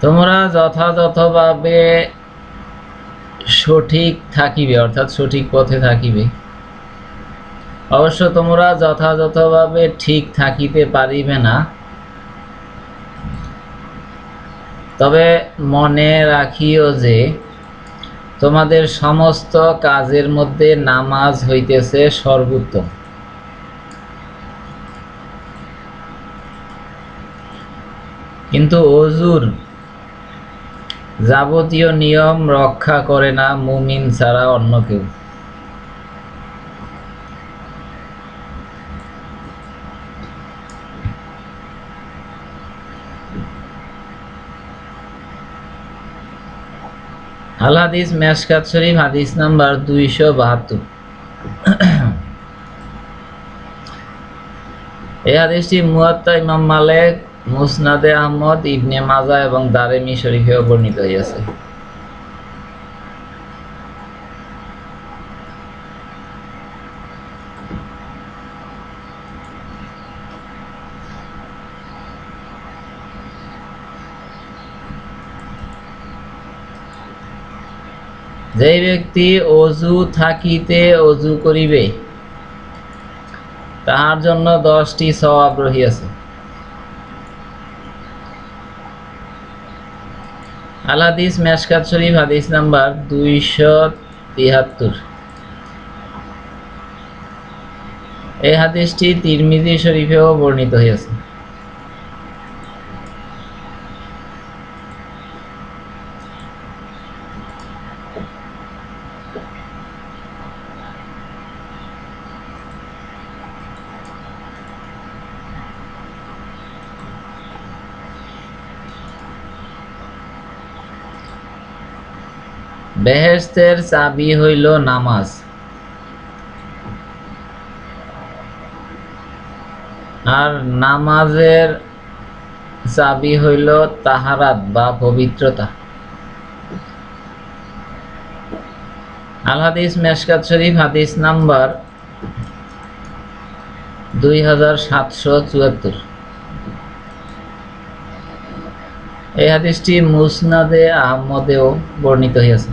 তোমরা যথাযথভাবে সঠিক থাকিবে, অর্থাৎ সঠিক পথে থাকিবে। অবশ্য তোমরা যথাযথভাবে ঠিক থাকিতে পারিবে না। তবে মনে রাখিও যে, তোমাদের সমস্ত কাজের মধ্যে নামাজ হইতেছে সর্বোত্তম। কিন্তু অজুর যাবতীয় নিয়ম রক্ষা করে না মুমিন ছাড়া অন্য কেউ। আল হাদিস মেশকাত শরীফ, হাদিস নাম্বার দুইশো বাহাত্তর। এই হাদিসটি মুয়াত্তা ইমাম মালেক মুসনাদে আহমদ, ইবনে মাজা এবং দারেমি শরীফেও বর্ণিত হইয়াছে। যেই ব্যক্তি অজু থাকিতে অজু করিবে, তাহার জন্য দশটি সওয়াব রহিয়াছে। আল হাদিস মেশকাত শরীফ হাদিস নাম্বার দুইশো তিহাত্তর। এই হাদিসটি তিরমিজি শরীফেও বর্ণিত হয়েছে বেহেস্তের চাবি হইল নামাজ। আর নামাজের চাবি হইল তাহারাত বা পবিত্রতা। আল হাদিস মেশকাত শরীফ, হাদিস নাম্বার দুই হাজার সাতশো চুয়াত্তর। এই হাদিসটি মুসনাদে আহমদেও বর্ণিত হয়েছে